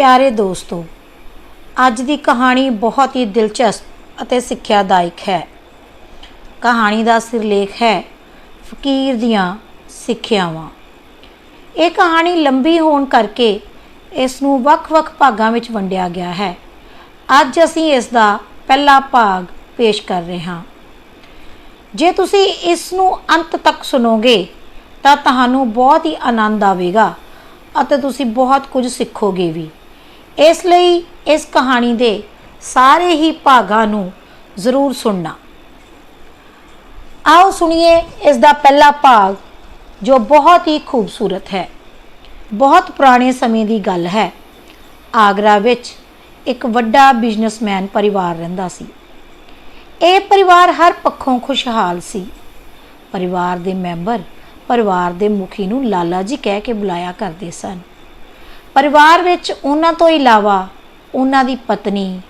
ਪਿਆਰੇ ਦੋਸਤੋ, ਅੱਜ ਦੀ ਕਹਾਣੀ ਬਹੁਤ ਹੀ ਦਿਲਚਸਪ ਅਤੇ ਸਿੱਖਿਆਦਾਇਕ ਹੈ। ਕਹਾਣੀ ਦਾ ਸਿਰਲੇਖ ਹੈ ਫਕੀਰ ਦੀਆਂ ਸਿੱਖਿਆਵਾਂ। ਇਹ ਕਹਾਣੀ ਲੰਬੀ ਹੋਣ ਕਰਕੇ ਇਸ ਨੂੰ ਵੱਖ-ਵੱਖ ਭਾਗਾਂ ਵਿੱਚ ਵੰਡਿਆ ਗਿਆ ਹੈ। ਅੱਜ ਅਸੀਂ ਇਸ ਦਾ ਪਹਿਲਾ ਭਾਗ ਪੇਸ਼ ਕਰ ਰਹੇ ਹਾਂ। ਜੇ ਤੁਸੀਂ ਇਸ ਨੂੰ ਅੰਤ ਤੱਕ ਸੁਣੋਗੇ, ਤਾਂ ਤੁਹਾਨੂੰ ਬਹੁਤ ਹੀ ਆਨੰਦ ਆਵੇਗਾ ਅਤੇ ਤੁਸੀਂ ਬਹੁਤ ਕੁਝ ਸਿੱਖੋਗੇ ਵੀ। ਇਸ ਲਈ ਇਸ ਕਹਾਣੀ ਦੇ ਸਾਰੇ ਹੀ ਭਾਗਾਂ ਨੂੰ ਜ਼ਰੂਰ ਸੁਣਨਾ। ਆਓ ਸੁਣੀਏ ਇਸ ਦਾ ਪਹਿਲਾ ਭਾਗ, ਜੋ ਬਹੁਤ ਹੀ ਖੂਬਸੂਰਤ ਹੈ। ਬਹੁਤ ਪੁਰਾਣੇ ਸਮੇਂ ਦੀ ਗੱਲ ਹੈ। ਆਗਰਾ ਵਿੱਚ ਇੱਕ ਵੱਡਾ ਬਿਜ਼ਨਸਮੈਨ ਪਰਿਵਾਰ ਰਹਿੰਦਾ ਸੀ। ਇਹ ਪਰਿਵਾਰ ਹਰ ਪੱਖੋਂ ਖੁਸ਼ਹਾਲ ਸੀ। ਪਰਿਵਾਰ ਦੇ ਮੈਂਬਰ ਪਰਿਵਾਰ ਦੇ ਮੁਖੀ ਨੂੰ ਲਾਲਾ ਜੀ ਕਹਿ ਕੇ ਬੁਲਾਇਆ ਕਰਦੇ ਸਨ। ਪਰਿਵਾਰ ਵਿੱਚ ਉਹਨਾਂ ਤੋਂ ਇਲਾਵਾ ਉਹਨਾਂ ਦੀ ਪਤਨੀ,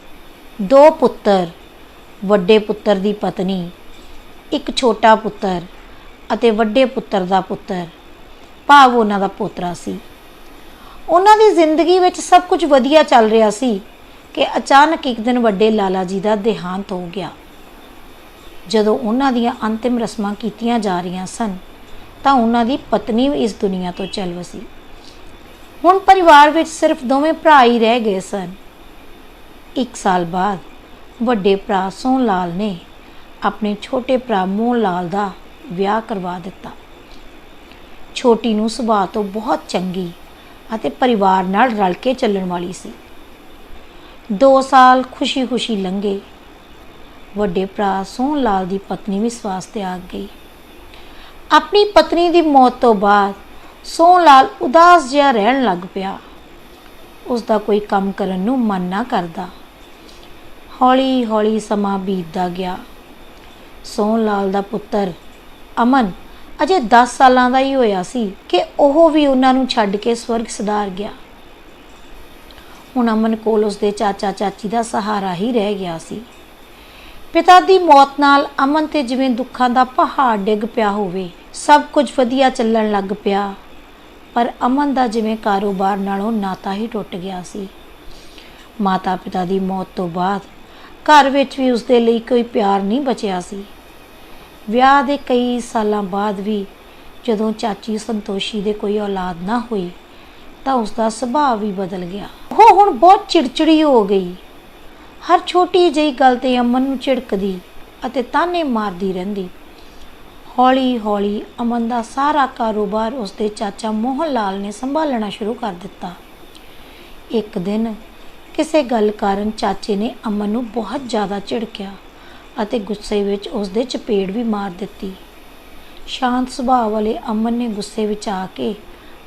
ਦੋ ਪੁੱਤਰ, ਵੱਡੇ ਪੁੱਤਰ ਦੀ ਪਤਨੀ, ਇੱਕ ਛੋਟਾ ਪੁੱਤਰ ਅਤੇ ਵੱਡੇ ਪੁੱਤਰ ਦਾ ਪੁੱਤਰ, ਭਾਵ ਉਹਨਾਂ ਦਾ ਪੋਤਰਾ ਸੀ। ਉਹਨਾਂ ਦੀ ਜ਼ਿੰਦਗੀ ਵਿੱਚ ਸਭ ਕੁਝ ਵਧੀਆ ਚੱਲ ਰਿਹਾ ਸੀ ਕਿ ਅਚਾਨਕ ਇੱਕ ਦਿਨ ਵੱਡੇ ਲਾਲਾ ਜੀ ਦਾ ਦੇਹਾਂਤ ਹੋ ਗਿਆ। ਜਦੋਂ ਉਹਨਾਂ ਦੀਆਂ ਅੰਤਿਮ ਰਸਮਾਂ ਕੀਤੀਆਂ ਜਾ ਰਹੀਆਂ ਸਨ, ਤਾਂ ਉਹਨਾਂ ਦੀ ਪਤਨੀ ਵੀ ਇਸ ਦੁਨੀਆ ਤੋਂ ਚਲ ਵਸੀ। ਹੁਣ ਪਰਿਵਾਰ ਵਿੱਚ ਸਿਰਫ ਦੋਵੇਂ ਭਰਾ ਹੀ ਰਹਿ ਗਏ ਸਨ। ਇੱਕ ਸਾਲ ਬਾਅਦ ਵੱਡੇ ਭਰਾ ਸੋਹਣ ਲਾਲ ਨੇ ਆਪਣੇ ਛੋਟੇ ਭਰਾ ਮੋਹਨ ਲਾਲ ਦਾ ਵਿਆਹ ਕਰਵਾ ਦਿੱਤਾ। ਛੋਟੀ ਨੂੰ ਸੁਭਾਅ ਤੋਂ ਬਹੁਤ ਚੰਗੀ ਅਤੇ ਪਰਿਵਾਰ ਨਾਲ ਰਲ ਕੇ ਚੱਲਣ ਵਾਲੀ ਸੀ। 2 ਸਾਲ ਖੁਸ਼ੀ-ਖੁਸ਼ੀ ਲੰਘੇ। ਵੱਡੇ ਭਰਾ ਸੋਹਣ ਲਾਲ ਦੀ ਪਤਨੀ ਵੀ ਸਵਾਸ ਤੇ ਆ ਗਈ। ਆਪਣੀ ਪਤਨੀ ਦੀ ਮੌਤ ਤੋਂ ਬਾਅਦ ਸੋਹਣ ਲਾਲ ਉਦਾਸ ਜਿਹਾ ਰਹਿਣ ਲੱਗ ਪਿਆ। ਉਸ ਦਾ ਕੋਈ ਕੰਮ ਕਰਨ ਨੂੰ ਮਨ ਨਾ ਕਰਦਾ। ਹੌਲੀ-ਹੌਲੀ ਸਮਾਂ ਬੀਤਦਾ ਗਿਆ। ਸੋਹਣ ਲਾਲ ਦਾ ਪੁੱਤਰ ਅਮਨ ਅਜੇ 10 ਸਾਲਾਂ ਦਾ ਹੀ ਹੋਇਆ ਸੀ ਕਿ ਉਹ ਵੀ ਉਹਨਾਂ ਨੂੰ ਛੱਡ ਕੇ ਸਵਰਗ ਸਿਧਾਰ ਗਿਆ। ਹੁਣ ਅਮਨ ਕੋਲ ਉਸਦੇ ਚਾਚਾ ਚਾਚੀ ਦਾ ਸਹਾਰਾ ਹੀ ਰਹਿ ਗਿਆ ਸੀ। ਪਿਤਾ ਦੀ ਮੌਤ ਨਾਲ ਅਮਨ ਤੇ ਜਿਵੇਂ ਦੁੱਖਾਂ ਦਾ ਪਹਾੜ ਡਿੱਗ ਪਿਆ ਹੋਵੇ, ਸਭ ਕੁਝ ਵਧੀਆ ਚੱਲਣ ਲੱਗ ਪਿਆ। ਪਰ ਅਮਨ ਦਾ ਜਿਵੇਂ ਕਾਰੋਬਾਰ ਨਾਲੋਂ ਨਾਤਾ ਹੀ ਟੁੱਟ ਗਿਆ ਸੀ। ਮਾਤਾ ਪਿਤਾ ਦੀ ਮੌਤ ਤੋਂ ਬਾਅਦ ਘਰ ਵਿੱਚ ਵੀ ਉਸਦੇ ਲਈ ਕੋਈ ਪਿਆਰ ਨਹੀਂ ਬਚਿਆ ਸੀ। ਵਿਆਹ ਦੇ ਕਈ ਸਾਲਾਂ ਬਾਅਦ ਵੀ ਜਦੋਂ ਚਾਚੀ ਸੰਤੋਸ਼ੀ ਦੇ ਕੋਈ ਔਲਾਦ ਨਾ ਹੋਈ, ਤਾਂ ਉਸਦਾ ਸੁਭਾਅ ਵੀ ਬਦਲ ਗਿਆ। ਉਹ ਹੁਣ ਬਹੁਤ ਚਿੜਚਿੜੀ ਹੋ ਗਈ। ਹਰ ਛੋਟੀ ਜਿਹੀ ਗੱਲ ਤੇ ਅਮਨ ਨੂੰ ਝਿੜਕਦੀ ਅਤੇ ਤਾਨੇ ਮਾਰਦੀ ਰਹਿੰਦੀ। ਹੌਲੀ-ਹੌਲੀ ਅਮਨ ਦਾ ਸਾਰਾ ਕਾਰੋਬਾਰ ਉਸਦੇ ਚਾਚਾ ਮੋਹਨ ਲਾਲ ਨੇ ਸੰਭਾਲਣਾ ਸ਼ੁਰੂ ਕਰ ਦਿੱਤਾ। ਇੱਕ ਦਿਨ ਕਿਸੇ ਗੱਲ ਕਾਰਨ ਚਾਚੇ ਨੇ ਅਮਨ ਨੂੰ ਬਹੁਤ ਜ਼ਿਆਦਾ ਝਿੜਕਿਆ ਅਤੇ ਗੁੱਸੇ ਵਿੱਚ ਉਸਦੇ ਚਪੇੜ ਵੀ ਮਾਰ ਦਿੱਤੀ। ਸ਼ਾਂਤ ਸੁਭਾਅ ਵਾਲੇ ਅਮਨ ਨੇ ਗੁੱਸੇ ਵਿੱਚ ਆ ਕੇ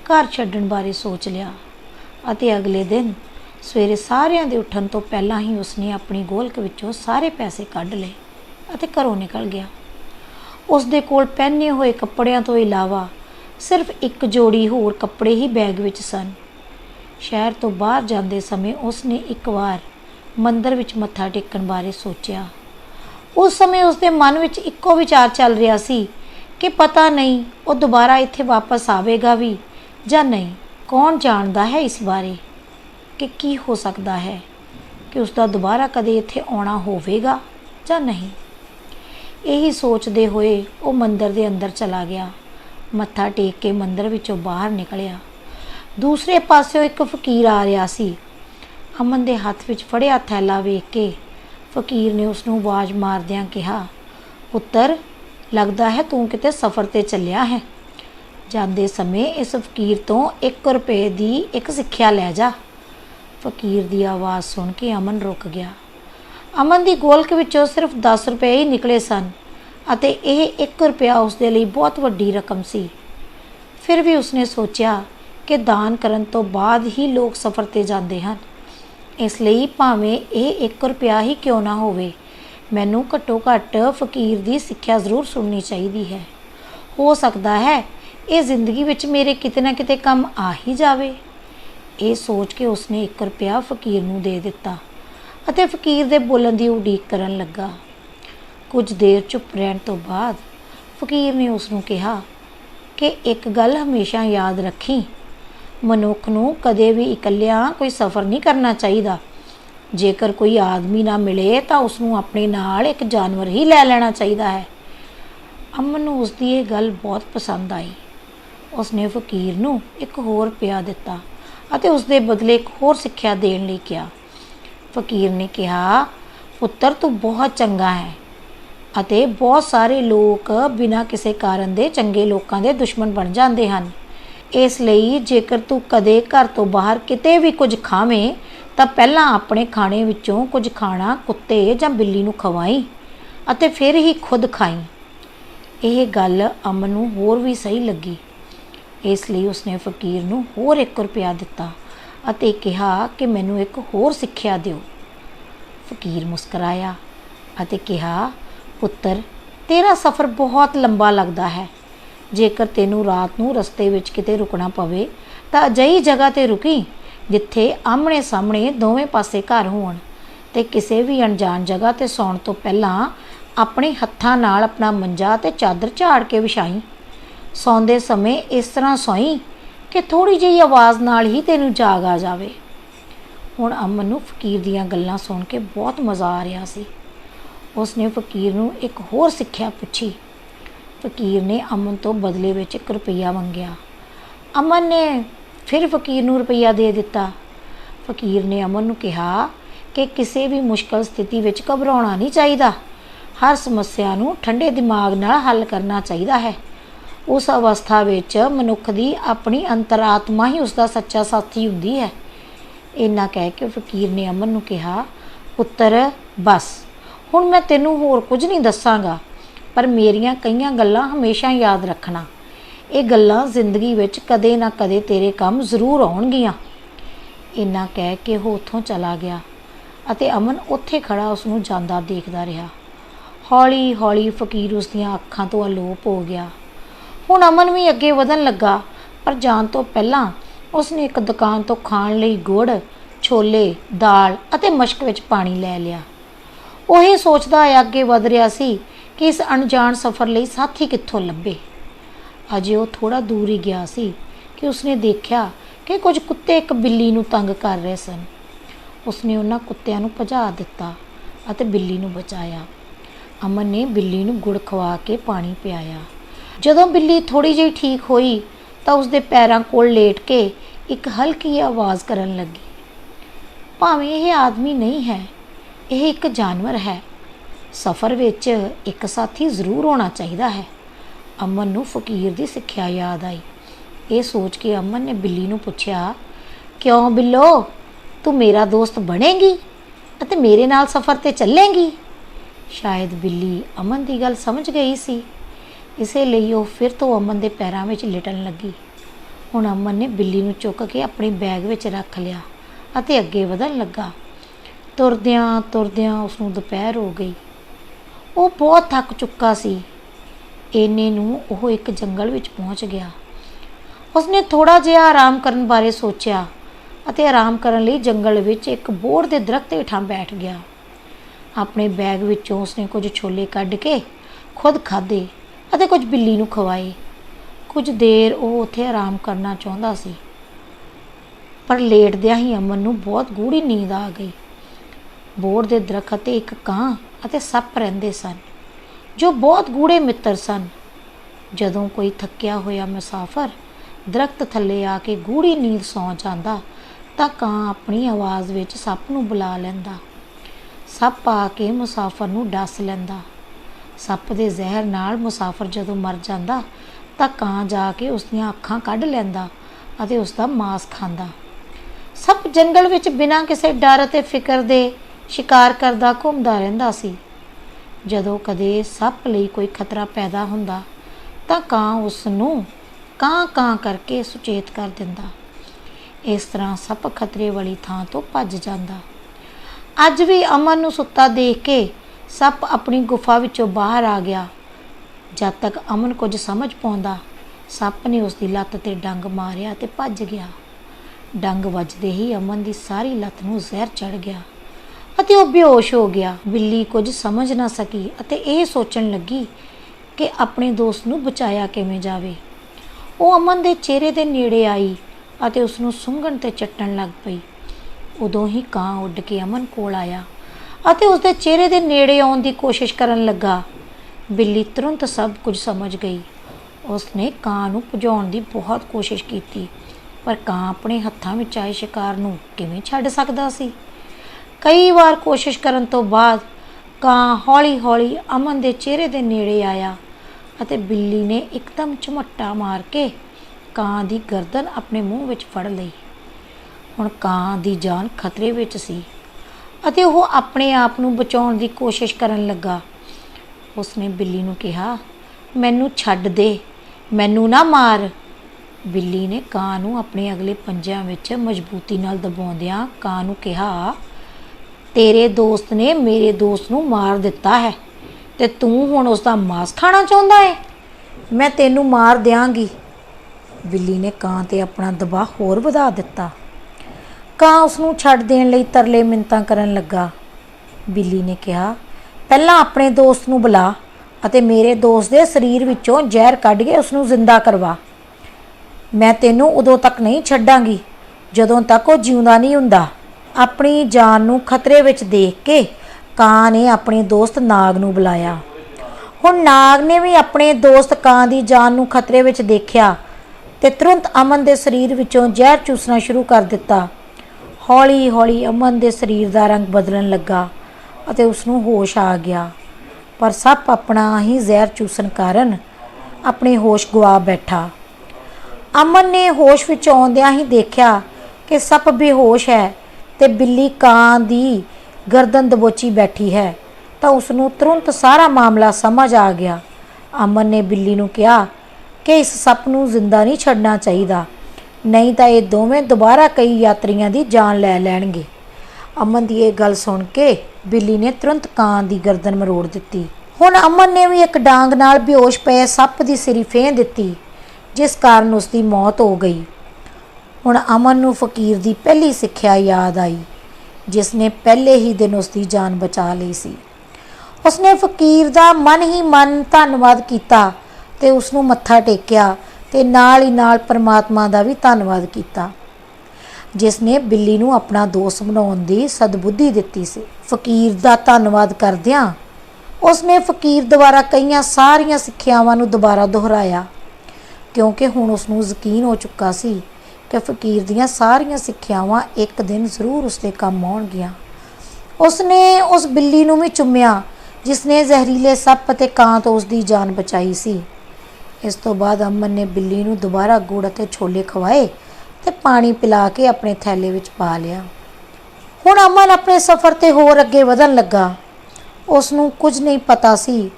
ਘਰ ਛੱਡਣ ਬਾਰੇ ਸੋਚ ਲਿਆ ਅਤੇ ਅਗਲੇ ਦਿਨ ਸਵੇਰੇ ਸਾਰਿਆਂ ਦੇ ਉੱਠਣ ਤੋਂ ਪਹਿਲਾਂ ਹੀ ਉਸਨੇ ਆਪਣੀ ਗੋਲਕ ਵਿੱਚੋਂ ਸਾਰੇ ਪੈਸੇ ਕੱਢ ਲਏ ਅਤੇ ਘਰੋਂ ਨਿਕਲ ਗਿਆ। ਉਸ ਦੇ ਕੋਲ ਪਹਿਨੇ ਹੋਏ ਕੱਪੜਿਆਂ ਤੋਂ ਇਲਾਵਾ ਸਿਰਫ ਇੱਕ ਜੋੜੀ ਹੋਰ ਕੱਪੜੇ ਹੀ ਬੈਗ ਵਿੱਚ ਸਨ। ਸ਼ਹਿਰ ਤੋਂ ਬਾਹਰ ਜਾਂਦੇ ਸਮੇਂ ਉਸ ਨੇ ਇੱਕ ਵਾਰ ਮੰਦਰ ਵਿੱਚ ਮੱਥਾ ਟੇਕਣ ਬਾਰੇ ਸੋਚਿਆ। ਉਸ ਸਮੇਂ ਉਸ ਦੇ ਮਨ ਵਿੱਚ ਇੱਕੋ ਵਿਚਾਰ ਚੱਲ ਰਿਹਾ ਸੀ ਕਿ ਪਤਾ ਨਹੀਂ ਉਹ ਦੁਬਾਰਾ ਇੱਥੇ ਵਾਪਸ ਆਵੇਗਾ ਵੀ ਜਾਂ ਨਹੀਂ। ਕੌਣ ਜਾਣਦਾ ਹੈ ਇਸ ਬਾਰੇ? ਕਿ ਕੀ ਹੋ ਸਕਦਾ ਹੈ ਕਿ ਉਸ ਦਾ ਦੁਬਾਰਾ ਕਦੇ ਇੱਥੇ ਆਉਣਾ ਹੋਵੇਗਾ ਜਾਂ ਨਹੀਂ? ਇਹੀ ਸੋਚਦੇ ਹੋਏ ਉਹ ਮੰਦਰ ਦੇ ਅੰਦਰ ਚਲਾ ਗਿਆ। ਮੱਥਾ ਟੇਕ ਕੇ ਮੰਦਰ ਵਿੱਚੋਂ ਬਾਹਰ ਨਿਕਲਿਆ। ਦੂਸਰੇ ਪਾਸਿਓਂ ਇੱਕ ਫਕੀਰ ਆ ਰਿਹਾ ਸੀ। ਅਮਨ ਦੇ ਹੱਥ ਵਿੱਚ ਫੜਿਆ ਥੈਲਾ ਵੇਖ ਕੇ ਫਕੀਰ ਨੇ ਉਸ ਨੂੰ ਆਵਾਜ਼ ਮਾਰਦਿਆਂ ਕਿਹਾ, ਪੁੱਤਰ, ਲੱਗਦਾ ਹੈ ਤੂੰ ਕਿਤੇ ਸਫ਼ਰ ਤੇ ਚੱਲਿਆ ਹੈ। ਜਾਂਦੇ ਸਮੇਂ ਇਸ ਫਕੀਰ ਤੋਂ 1 ਰੁਪਏ ਦੀ ਇੱਕ ਸਿੱਖਿਆ ਲੈ ਜਾ। ਫਕੀਰ ਦੀ ਆਵਾਜ਼ ਸੁਣ ਕੇ ਅਮਨ ਰੁਕ ਗਿਆ। ਅਮਨ ਦੀ ਗੋਲਕ ਵਿੱਚੋਂ ਸਿਰਫ 10 ਰੁਪਏ ਹੀ ਨਿਕਲੇ ਸਨ ਅਤੇ ਇਹ 1 ਰੁਪਿਆ ਉਸ ਦੇ ਲਈ ਬਹੁਤ ਵੱਡੀ ਰਕਮ ਸੀ। ਫਿਰ ਵੀ ਉਸਨੇ ਸੋਚਿਆ ਕਿ ਦਾਨ ਕਰਨ ਤੋਂ ਬਾਅਦ ਹੀ ਲੋਕ ਸਫ਼ਰ ਤੇ ਜਾਂਦੇ ਹਨ। ਇਸ ਲਈ ਭਾਵੇਂ ਇਹ 1 ਰੁਪਿਆ ਹੀ ਕਿਉਂ ਨਾ ਹੋਵੇ, ਮੈਨੂੰ ਘੱਟੋ ਘੱਟ ਫਕੀਰ ਦੀ ਸਿੱਖਿਆ ਜ਼ਰੂਰ ਸੁਣਨੀ ਚਾਹੀਦੀ ਹੈ। ਹੋ ਸਕਦਾ ਹੈ ਇਹ ਜ਼ਿੰਦਗੀ ਵਿੱਚ ਮੇਰੇ ਕਿਤੇ ਨਾ ਕਿਤੇ ਕੰਮ ਆ ਹੀ ਜਾਵੇ। ਇਹ ਸੋਚ ਕੇ ਉਸਨੇ 1 ਰੁਪਿਆ ਫਕੀਰ ਨੂੰ ਦੇ ਦਿੱਤਾ। ਅਤੇ ਫਕੀਰ ਦੇ ਬੋਲਣ ਦੀ ਉਡੀਕ ਕਰਨ ਲੱਗਾ। ਕੁਝ ਦੇਰ ਚੁੱਪ ਰਹਿਣ ਤੋਂ ਬਾਅਦ ਫਕੀਰ ਨੇ ਉਸ ਨੂੰ ਕਿਹਾ ਕਿ ਇੱਕ ਗੱਲ ਹਮੇਸ਼ਾ ਯਾਦ ਰੱਖੀ। ਮਨੁੱਖ ਨੂੰ ਕਦੇ ਵੀ ਇਕੱਲਿਆਂ ਕੋਈ ਸਫ਼ਰ ਨਹੀਂ ਕਰਨਾ ਚਾਹੀਦਾ। ਜੇਕਰ ਕੋਈ ਆਦਮੀ ਨਾ ਮਿਲੇ ਤਾਂ ਉਸ ਨੂੰ ਆਪਣੇ ਨਾਲ ਇੱਕ ਜਾਨਵਰ ਹੀ ਲੈ ਲੈਣਾ ਚਾਹੀਦਾ ਹੈ। ਅਮਨ ਨੂੰ ਉਸ ਦੀ ਇਹ ਗੱਲ ਬਹੁਤ ਪਸੰਦ ਆਈ। ਉਸਨੇ ਫਕੀਰ ਨੂੰ ਇੱਕ ਹੋਰ ਪਿਆ ਦਿੱਤਾ ਅਤੇ ਉਸ ਦੇ ਬਦਲੇ ਇੱਕ ਹੋਰ ਸਿੱਖਿਆ ਦੇਣ ਲਈ ਕਿਹਾ। ਫਕੀਰ ਨੇ ਕਿਹਾ, ਪੁੱਤਰ, ਤੂੰ ਬਹੁਤ ਚੰਗਾ ਹੈ ਅਤੇ ਬਹੁਤ ਸਾਰੇ ਲੋਕ ਬਿਨਾਂ ਕਿਸੇ ਕਾਰਨ ਦੇ ਚੰਗੇ ਲੋਕਾਂ ਦੇ ਦੁਸ਼ਮਣ ਬਣ ਜਾਂਦੇ ਹਨ। ਇਸ ਲਈ ਜੇਕਰ ਤੂੰ ਕਦੇ ਘਰ ਤੋਂ ਬਾਹਰ ਕਿਤੇ ਵੀ ਕੁਝ ਖਾਵੇਂ, ਤਾਂ ਪਹਿਲਾਂ ਆਪਣੇ ਖਾਣੇ ਵਿੱਚੋਂ ਕੁਝ ਖਾਣਾ, ਕੁੱਤੇ ਜਾਂ ਬਿੱਲੀ ਨੂੰ ਖਵਾਈ ਅਤੇ ਫਿਰ ਹੀ ਖੁਦ ਖਾਈ। ਇਹ ਗੱਲ ਅਮਨ ਨੂੰ ਹੋਰ ਵੀ ਸਹੀ ਲੱਗੀ। ਇਸ ਲਈ ਉਸਨੇ ਫਕੀਰ ਨੂੰ ਹੋਰ 1 ਰੁਪਿਆ ਦਿੱਤਾ। ਅਤੇ ਕਿਹਾ ਕਿ ਮੈਨੂੰ ਇੱਕ ਹੋਰ ਸਿੱਖਿਆ ਦਿਓ। ਫਕੀਰ ਮੁਸਕਰਾਇਆ ਅਤੇ ਕਿਹਾ, ਪੁੱਤਰ, ਤੇਰਾ ਸਫ਼ਰ ਬਹੁਤ ਲੰਬਾ ਲੱਗਦਾ ਹੈ। ਜੇਕਰ ਤੈਨੂੰ ਰਾਤ ਨੂੰ ਰਸਤੇ ਵਿੱਚ ਕਿਤੇ ਰੁਕਣਾ ਪਵੇ, ਤਾਂ ਅਜਿਹੀ ਜਗ੍ਹਾ ਤੇ ਰੁਕੀ ਜਿੱਥੇ ਆਮਣੇ ਸਾਹਮਣੇ ਦੋਵੇਂ ਪਾਸੇ ਘਰ ਹੋਣ ਤੇ ਕਿਸੇ ਵੀ ਅਣਜਾਣ ਜਗ੍ਹਾ ਤੇ ਸੌਣ ਤੋਂ ਪਹਿਲਾਂ ਆਪਣੇ ਹੱਥਾਂ ਨਾਲ ਆਪਣਾ ਮੰਜਾ ਤੇ ਚਾਦਰ ਝਾੜ ਕੇ ਵਿਛਾਈ। ਸੌਂਦੇ ਸਮੇਂ ਇਸ ਤਰ੍ਹਾਂ ਸੋਈ ਕਿ ਥੋੜੀ ਜਿਹੀ ਆਵਾਜ਼ ਨਾਲ ਹੀ ਤੈਨੂੰ ਜਾਗ ਆ ਜਾਵੇ। ਹੁਣ ਅਮਨ ਨੂੰ ਫਕੀਰ ਦੀਆਂ ਗੱਲਾਂ ਸੁਣ ਕੇ ਬਹੁਤ ਮਜ਼ਾ ਆ ਰਿਹਾ ਸੀ। ਉਸਨੇ ਫਕੀਰ ਨੂੰ ਇੱਕ ਹੋਰ ਸਿੱਖਿਆ ਪੁੱਛੀ। ਫਕੀਰ ਨੇ ਅਮਨ ਤੋਂ ਬਦਲੇ ਵਿੱਚ 1 ਰੁਪਈਆ ਮੰਗਿਆ। ਅਮਨ ਨੇ ਫਿਰ ਫਕੀਰ ਨੂੰ ਰੁਪਈਆ ਦੇ ਦਿੱਤਾ। ਫਕੀਰ ਨੇ ਅਮਨ ਨੂੰ ਕਿਹਾ ਕਿ ਕਿਸੇ ਵੀ ਮੁਸ਼ਕਲ ਸਥਿਤੀ ਵਿੱਚ ਘਬਰਾਉਣਾ ਨਹੀਂ ਚਾਹੀਦਾ। ਹਰ ਸਮੱਸਿਆ ਨੂੰ ਠੰਡੇ ਦਿਮਾਗ ਨਾਲ ਹੱਲ ਕਰਨਾ ਚਾਹੀਦਾ ਹੈ। ਉਸ ਅਵਸਥਾ ਵਿੱਚ ਮਨੁੱਖ ਦੀ ਆਪਣੀ ਅੰਤਰਾਤਮਾ ਹੀ ਉਸ ਦਾ ਸੱਚਾ ਸਾਥੀ ਹੁੰਦੀ ਹੈ। ਇੰਨਾ ਕਹਿ ਕੇ ਫਕੀਰ ਨੇ ਅਮਨ ਨੂੰ ਕਿਹਾ, ਪੁੱਤਰ, ਬਸ। ਹੁਣ ਮੈਂ ਤੈਨੂੰ ਹੋਰ ਕੁਝ ਨਹੀਂ ਦੱਸਾਂਗਾ, ਪਰ ਮੇਰੀਆਂ ਕਈਆਂ ਗੱਲਾਂ ਹਮੇਸ਼ਾ ਯਾਦ ਰੱਖਣਾ। ਇਹ ਗੱਲਾਂ ਜ਼ਿੰਦਗੀ ਵਿੱਚ ਕਦੇ ਨਾ ਕਦੇ ਤੇਰੇ ਕੰਮ ਜ਼ਰੂਰ ਆਉਣਗੀਆਂ। ਇੰਨਾ ਕਹਿ ਕੇ ਉਹ ਉੱਥੋਂ ਚਲਾ ਗਿਆ ਅਤੇ ਅਮਨ ਉੱਥੇ ਖੜਾ ਉਸ ਨੂੰ ਜਾਂਦਾ ਦੇਖਦਾ ਰਿਹਾ। ਹੌਲੀ ਹੌਲੀ ਫਕੀਰ ਉਸ ਦੀਆਂ ਅੱਖਾਂ ਤੋਂ ਅਲੋਪ ਹੋ ਗਿਆ। ਹੁਣ ਅਮਨ ਵੀ ਅੱਗੇ ਵਧਣ ਲੱਗਾ, ਪਰ ਜਾਣ ਤੋਂ ਪਹਿਲਾਂ ਉਸਨੇ ਇੱਕ ਦੁਕਾਨ ਤੋਂ ਖਾਣ ਲਈ ਗੁੜ, ਛੋਲੇ, ਦਾਲ ਅਤੇ ਮਸ਼ਕ ਵਿੱਚ ਪਾਣੀ ਲੈ ਲਿਆ। ਉਹ ਇਹ ਸੋਚਦਾ ਹੋਇਆ ਅੱਗੇ ਵਧ ਰਿਹਾ ਸੀ ਕਿ ਇਸ ਅਣਜਾਣ ਸਫ਼ਰ ਲਈ ਸਾਥੀ ਕਿੱਥੋਂ ਲੱਭੇ। ਅਜੇ ਉਹ ਥੋੜਾ ਦੂਰ ਹੀ ਗਿਆ ਸੀ ਕਿ ਉਸਨੇ ਦੇਖਿਆ ਕਿ ਕੁਝ ਕੁੱਤੇ ਇੱਕ ਬਿੱਲੀ ਨੂੰ ਤੰਗ ਕਰ ਰਹੇ ਸਨ। ਉਸਨੇ ਉਹਨਾਂ ਕੁੱਤਿਆਂ ਨੂੰ ਭਜਾ ਦਿੱਤਾ ਅਤੇ ਬਿੱਲੀ ਨੂੰ ਬਚਾਇਆ। ਅਮਨ ਨੇ ਬਿੱਲੀ ਨੂੰ ਗੁੜ ਖਵਾ ਕੇ ਪਾਣੀ ਪਿਆਇਆ। ਜਦੋਂ ਬਿੱਲੀ ਥੋੜੀ ਜਿਹੀ ਠੀਕ ਹੋਈ ਤਾਂ ਉਸਦੇ ਪੈਰਾਂ ਕੋਲ ਲੇਟ ਕੇ ਇੱਕ ਹਲਕੀ ਆਵਾਜ਼ ਕਰਨ ਲੱਗੀ। ਭਾਵੇਂ ਇਹ ਆਦਮੀ ਨਹੀਂ ਹੈ, ਇਹ ਇੱਕ ਜਾਨਵਰ ਹੈ। ਸਫ਼ਰ ਵਿੱਚ ਇੱਕ ਸਾਥੀ ਜ਼ਰੂਰ ਹੋਣਾ ਚਾਹੀਦਾ ਹੈ। ਅਮਨ ਨੂੰ ਫਕੀਰ ਦੀ ਸਿੱਖਿਆ ਯਾਦ ਆਈ। ਇਹ ਸੋਚ ਕੇ ਅਮਨ ਨੇ ਬਿੱਲੀ ਨੂੰ ਪੁੱਛਿਆ, ਕਿਉਂ ਬਿੱਲੋ? ਤੂੰ ਮੇਰਾ ਦੋਸਤ ਬਣੇਗੀ ਅਤੇ ਮੇਰੇ ਨਾਲ ਸਫ਼ਰ ਤੇ ਚੱਲੇਗੀ? ਸ਼ਾਇਦ ਬਿੱਲੀ ਅਮਨ ਦੀ ਗੱਲ ਸਮਝ ਗਈ ਸੀ। ਇਸੇ ਲਈ ਉਹ ਫਿਰ ਤੋਂ ਅਮਨ ਦੇ ਪੈਰਾਂ ਵਿੱਚ ਲਿਟਣ ਲੱਗੀ। ਹੁਣ ਅਮਨ ਨੇ ਬਿੱਲੀ ਨੂੰ ਚੁੱਕ ਕੇ ਆਪਣੇ ਬੈਗ ਵਿੱਚ ਰੱਖ ਲਿਆ ਅਤੇ ਅੱਗੇ ਵਧਣ ਲੱਗਾ। ਤੁਰਦਿਆਂ ਤੁਰਦਿਆਂ ਉਸ ਨੂੰ ਦੁਪਹਿਰ ਹੋ ਗਈ। ਉਹ ਬਹੁਤ ਥੱਕ ਚੁੱਕਾ ਸੀ। ਇੰਨੇ ਨੂੰ ਉਹ ਇੱਕ ਜੰਗਲ ਵਿੱਚ ਪਹੁੰਚ ਗਿਆ। ਉਸਨੇ ਥੋੜਾ ਜਿਹਾ ਆਰਾਮ ਕਰਨ ਬਾਰੇ ਸੋਚਿਆ ਅਤੇ ਆਰਾਮ ਕਰਨ ਲਈ ਜੰਗਲ ਵਿੱਚ ਇੱਕ ਬੋੜ ਦੇ ਦਰਖਤ ਹੇਠਾਂ ਬੈਠ ਗਿਆ। ਆਪਣੇ ਬੈਗ ਵਿੱਚੋਂ ਉਸਨੇ ਕੁਝ ਛੋਲੇ ਕੱਢ ਕੇ ਖੁਦ ਖਾਧੇ। ਅਤੇ ਕੁਝ ਬਿੱਲੀ ਨੂੰ ਖਵਾਏ। ਕੁਝ ਦੇਰ ਉਹ ਉੱਥੇ ਆਰਾਮ ਕਰਨਾ ਚਾਹੁੰਦਾ ਸੀ। ਪਰ ਲੇਟਦਿਆਂ ਹੀ ਅਮਨ ਨੂੰ ਬਹੁਤ ਗੂੜੀ ਨੀਂਦ ਆ ਗਈ। ਬੋੜ ਦੇ ਦਰਖਤ ਤੇ ਇੱਕ ਕਾਂ ਅਤੇ ਸੱਪ ਰਹਿੰਦੇ ਸਨ, ਜੋ ਬਹੁਤ ਗੂੜੇ ਮਿੱਤਰ ਸਨ। ਜਦੋਂ ਕੋਈ ਥੱਕਿਆ ਹੋਇਆ ਮੁਸਾਫਰ ਦਰਖਤ ਥੱਲੇ ਆ ਕੇ ਗੂੜੀ ਨੀਂਦ ਸੌਂ ਜਾਂਦਾ, ਤਾਂ ਕਾਂ ਆਪਣੀ ਆਵਾਜ਼ ਵਿੱਚ ਸੱਪ ਨੂੰ ਬੁਲਾ ਲੈਂਦਾ। ਸੱਪ ਆ ਕੇ ਮੁਸਾਫਰ ਨੂੰ ਡੱਸ ਲੈਂਦਾ। ਸੱਪ ਦੇ ਜ਼ਹਿਰ ਨਾਲ ਮੁਸਾਫਰ ਜਦੋਂ ਮਰ ਜਾਂਦਾ, ਤਾਂ ਕਾਂ ਜਾ ਕੇ ਉਸ ਦੀਆਂ ਅੱਖਾਂ ਕੱਢ ਲੈਂਦਾ ਅਤੇ ਉਸ ਦਾ ਮਾंस ਖਾਂਦਾ। ਸੱਪ ਜੰਗਲ ਵਿੱਚ ਬਿਨਾਂ ਕਿਸੇ ਡਰ ਅਤੇ ਫਿਕਰ ਦੇ ਸ਼ਿਕਾਰ ਕਰਦਾ ਘੁੰਮਦਾ ਰਹਿੰਦਾ ਸੀ। ਜਦੋਂ ਕਦੇ ਸੱਪ ਲਈ ਕੋਈ ਖਤਰਾ ਪੈਦਾ ਹੁੰਦਾ, ਤਾਂ ਕਾਂ ਉਸ ਨੂੰ ਕਾਂ ਕਾਂ ਕਰਕੇ ਸੁਚੇਤ ਕਰ ਦਿੰਦਾ। ਇਸ ਤਰ੍ਹਾਂ ਸੱਪ ਖਤਰੇ ਵਾਲੀ ਥਾਂ ਤੋਂ ਭੱਜ ਜਾਂਦਾ। ਅੱਜ ਵੀ ਅਮਨ ਨੂੰ ਸੁੱਤਾ ਦੇਖ ਕੇ ਸੱਪ ਆਪਣੀ ਗੁਫਾ ਵਿੱਚੋਂ ਬਾਹਰ ਆ ਗਿਆ। ਜਦ ਤੱਕ ਅਮਨ ਕੁਝ ਸਮਝ ਪਾਉਂਦਾ, ਸੱਪ ਨੇ ਉਸ ਦੀ ਲੱਤ ਤੇ ਡੰਗ ਮਾਰਿਆ ਤੇ ਭੱਜ ਗਿਆ। ਡੰਗ ਵੱਜਦੇ ਹੀ ਅਮਨ ਦੀ ਸਾਰੀ ਲੱਤ ਨੂੰ ਜ਼ਹਿਰ ਚੜ ਗਿਆ ਅਤੇ ਉਹ ਬੇਹੋਸ਼ ਹੋ ਗਿਆ। ਬਿੱਲੀ ਕੁਝ ਸਮਝ ਨਾ ਸਕੀ ਅਤੇ ਇਹ ਸੋਚਣ ਲੱਗੀ ਕਿ ਆਪਣੇ ਦੋਸਤ ਨੂੰ ਬਚਾਇਆ ਕਿਵੇਂ ਜਾਵੇ। ਉਹ ਅਮਨ ਦੇ ਚਿਹਰੇ ਦੇ ਨੇੜੇ ਆਈ ਅਤੇ ਉਸ ਨੂੰ ਸੁੰਘਣ ਤੇ ਚੱਟਣ ਲੱਗ ਪਈ। ਉਦੋਂ ਹੀ ਕਾਂ ਉੱਡ ਕੇ ਅਮਨ ਕੋਲ ਆਇਆ। ਅਤੇ ਉਸ ਦੇ ਚਿਹਰੇ ਦੇ ਨੇੜੇ ਆਉਣ ਦੀ ਕੋਸ਼ਿਸ਼ ਕਰਨ ਲੱਗਾ। ਬਿੱਲੀ ਤੁਰੰਤ ਸਭ ਕੁਝ ਸਮਝ ਗਈ। ਉਸ ਨੇ ਕਾਂ ਨੂੰ ਭਜਾਉਣ ਦੀ ਬਹੁਤ ਕੋਸ਼ਿਸ਼ ਕੀਤੀ, ਪਰ ਕਾਂ ਆਪਣੇ ਹੱਥਾਂ ਵਿੱਚ ਆਏ ਸ਼ਿਕਾਰ ਨੂੰ ਕਿਵੇਂ ਛੱਡ ਸਕਦਾ ਸੀ? ਕਈ ਵਾਰ ਕੋਸ਼ਿਸ਼ ਕਰਨ ਤੋਂ ਬਾਅਦ ਕਾਂ ਹੌਲੀ-ਹੌਲੀ ਅਮਨ ਦੇ ਚਿਹਰੇ ਦੇ ਨੇੜੇ ਆਇਆ ਅਤੇ ਬਿੱਲੀ ਨੇ ਇੱਕਦਮ ਝਮੱਟਾ ਮਾਰ ਕੇ ਕਾਂ ਦੀ ਗਰਦਨ ਆਪਣੇ ਮੂੰਹ ਵਿੱਚ ਫੜ ਲਈ। ਹੁਣ ਕਾਂ ਦੀ ਜਾਨ ਖਤਰੇ ਵਿੱਚ ਸੀ। ਅਤੇ ਉਹ ਆਪਣੇ ਆਪ ਨੂੰ ਬਚਾਉਣ ਦੀ ਕੋਸ਼ਿਸ਼ ਕਰਨ ਲੱਗਾ। ਉਸਨੇ ਬਿੱਲੀ ਨੂੰ ਕਿਹਾ, ਮੈਨੂੰ ਛੱਡ ਦੇ, ਮੈਨੂੰ ਨਾ ਮਾਰ। ਬਿੱਲੀ ਨੇ ਕਾਂ ਨੂੰ ਆਪਣੇ ਅਗਲੇ ਪੰਜਿਆਂ ਵਿੱਚ ਮਜ਼ਬੂਤੀ ਨਾਲ ਦਬਾਉਂਦਿਆਂ ਕਾਂ ਨੂੰ ਕਿਹਾ, ਤੇਰੇ ਦੋਸਤ ਨੇ ਮੇਰੇ ਦੋਸਤ ਨੂੰ ਮਾਰ ਦਿੱਤਾ ਹੈ ਤੇ ਤੂੰ ਹੁਣ ਉਸ ਦਾ ਮਾਸ ਖਾਣਾ ਚਾਹੁੰਦਾ ਹੈ ਮੈਂ ਤੈਨੂੰ ਮਾਰ ਦਿਆਂਗੀ। ਬਿੱਲੀ ਨੇ ਕਾਂ ਤੇ ਆਪਣਾ ਦਬਾਅ ਹੋਰ ਵਧਾ ਦਿੱਤਾ। ਕਾਂ ਉਸ ਨੂੰ ਛੱਡ ਦੇਣ ਲਈ ਤਰਲੇ ਮਿੰਤਾਂ ਕਰਨ ਲੱਗਾ। ਬਿੱਲੀ ਨੇ ਕਿਹਾ, ਪਹਿਲਾਂ ਆਪਣੇ ਦੋਸਤ ਨੂੰ ਬੁਲਾ ਅਤੇ ਮੇਰੇ ਦੋਸਤ ਦੇ ਸਰੀਰ ਵਿੱਚੋਂ ਜ਼ਹਿਰ ਕੱਢ ਕੇ ਉਸ ਨੂੰ ਜ਼ਿੰਦਾ ਕਰਵਾ। ਮੈਂ ਤੈਨੂੰ ਉਦੋਂ ਤੱਕ ਨਹੀਂ ਛੱਡਾਂਗੀ, ਜਦੋਂ ਤੱਕ ਉਹ ਜਿਉਂਦਾ ਨਹੀਂ ਹੁੰਦਾ। ਆਪਣੀ ਜਾਨ ਨੂੰ ਖਤਰੇ ਵਿੱਚ ਦੇਖ ਕੇ ਕਾਂ ਨੇ ਆਪਣੇ ਦੋਸਤ ਨਾਗ ਨੂੰ ਬੁਲਾਇਆ। ਹੁਣ ਨਾਗ ਨੇ ਵੀ ਆਪਣੇ ਦੋਸਤ ਕਾਂ ਦੀ ਜਾਨ ਨੂੰ ਖਤਰੇ ਵਿੱਚ ਦੇਖਿਆ ਤੇ ਤੁਰੰਤ ਅਮਨ ਦੇ ਸਰੀਰ ਵਿੱਚੋਂ ਜ਼ਹਿਰ ਚੂਸਣਾ ਸ਼ੁਰੂ ਕਰ ਦਿੱਤਾ। ਹੌਲੀ-ਹੌਲੀ ਅਮਨ ਦੇ ਸਰੀਰ ਦਾ ਰੰਗ ਬਦਲਣ ਲੱਗਾ ਅਤੇ ਉਸ ਨੂੰ ਹੋਸ਼ ਆ ਗਿਆ। ਪਰ ਸੱਪ ਆਪਣਾ ਹੀ ਜ਼ਹਿਰ ਚੂਸਣ ਕਾਰਨ ਆਪਣੇ ਹੋਸ਼ ਗਵਾ ਬੈਠਾ। ਅਮਨ ਨੇ ਹੋਸ਼ ਵਿੱਚ ਆਉਂਦਿਆਂ ਹੀ ਦੇਖਿਆ ਕਿ ਸੱਪ ਬੇਹੋਸ਼ ਹੈ ਤੇ ਬਿੱਲੀ ਕਾਂ ਦੀ ਗਰਦਨ ਦਬੋਚੀ ਬੈਠੀ ਹੈ। ਤਾਂ ਉਸ ਨੂੰ ਤੁਰੰਤ ਸਾਰਾ ਮਾਮਲਾ ਸਮਝ ਆ ਗਿਆ। ਅਮਨ ਨੇ ਬਿੱਲੀ ਨੂੰ ਕਿਹਾ ਕਿ ਇਸ ਸੱਪ ਨੂੰ ਜ਼ਿੰਦਾ ਨਹੀਂ ਛੱਡਣਾ ਚਾਹੀਦਾ। ਨਹੀਂ ਤਾਂ ਇਹ ਦੋਵੇਂ ਦੁਬਾਰਾ ਕਈ ਯਾਤਰੀਆਂ ਦੀ ਜਾਨ ਲੈ ਲੈਣਗੇ। ਅਮਨ ਦੀ ਇਹ ਗੱਲ ਸੁਣ ਕੇ ਬਿੱਲੀ ਨੇ ਤੁਰੰਤ ਕਾਂ ਦੀ ਗਰਦਨ ਮਰੋੜ ਦਿੱਤੀ। ਹੁਣ ਅਮਨ ਨੇ ਵੀ ਇੱਕ ਡਾਂਗ ਨਾਲ ਬੇਹੋਸ਼ ਪਏ ਸੱਪ ਦੀ ਸਿਰੀ ਫੇਂ ਦਿੱਤੀ, ਜਿਸ ਕਾਰਨ ਉਸ ਦੀ ਮੌਤ ਹੋ ਗਈ। ਹੁਣ ਅਮਨ ਨੂੰ ਫਕੀਰ ਦੀ ਪਹਿਲੀ ਸਿੱਖਿਆ ਯਾਦ ਆਈ, ਜਿਸ ਨੇ ਪਹਿਲੇ ਹੀ ਦਿਨ ਉਸ ਦੀ ਜਾਨ ਬਚਾ ਲਈ ਸੀ। ਉਸਨੇ ਫਕੀਰ ਦਾ ਮਨ ਹੀ ਮਨ ਧੰਨਵਾਦ ਕੀਤਾ ਤੇ ਉਸ ਨੂੰ ਮੱਥਾ ਟੇਕਿਆ ਤੇ ਨਾਲ ਹੀ ਨਾਲ ਪਰਮਾਤਮਾ ਦਾ ਵੀ ਧੰਨਵਾਦ ਕੀਤਾ। ਜਿਸ ਨੇ ਬਿੱਲੀ ਨੂੰ ਆਪਣਾ ਦੋਸਤ ਬਣਾਉਣ ਦੀ ਸਦਬੁੱਧੀ ਦਿੱਤੀ ਸੀ। ਫਕੀਰ ਦਾ ਧੰਨਵਾਦ ਕਰਦਿਆਂ ਉਸ ਨੇ ਫਕੀਰ ਦੁਆਰਾ ਕਈਆਂ ਸਾਰੀਆਂ ਸਿੱਖਿਆਵਾਂ ਨੂੰ ਦੁਬਾਰਾ ਦੁਹਰਾਇਆ। ਕਿਉਂਕਿ ਹੁਣ ਉਸ ਨੂੰ ਯਕੀਨ ਹੋ ਚੁੱਕਾ ਸੀ ਕਿ ਫਕੀਰ ਦੀਆਂ ਸਾਰੀਆਂ ਸਿੱਖਿਆਵਾਂ ਇੱਕ ਦਿਨ ਜ਼ਰੂਰ ਉਸਦੇ ਕੰਮ ਆਉਣਗੀਆਂ। ਉਸਨੇ ਉਸ ਬਿੱਲੀ ਨੂੰ ਵੀ ਚੁੰਮਿਆ, ਜਿਸ ਨੇ ਜ਼ਹਿਰੀਲੇ ਸੱਪ ਅਤੇ ਕਾਂ ਤੋਂ ਉਸ ਦੀ ਜਾਨ ਬਚਾਈ ਸੀ। ਇਸ ਤੋਂ ਬਾਅਦ ਅਮਨ ਨੇ ਬਿੱਲੀ ਨੂੰ ਦੁਬਾਰਾ ਗੁੜ ਅਤੇ ਛੋਲੇ ਖਵਾਏ ਤੇ ਪਾਣੀ ਪਿਲਾ ਕੇ ਆਪਣੇ ਥੈਲੇ ਵਿੱਚ ਪਾ ਲਿਆ। ਹੁਣ ਅਮਨ ਆਪਣੇ ਸਫ਼ਰ ਤੇ ਹੋਰ ਅੱਗੇ ਵਧਣ ਲੱਗਾ। ਉਸ ਨੂੰ ਕੁਝ ਨਹੀਂ ਪਤਾ ਸੀ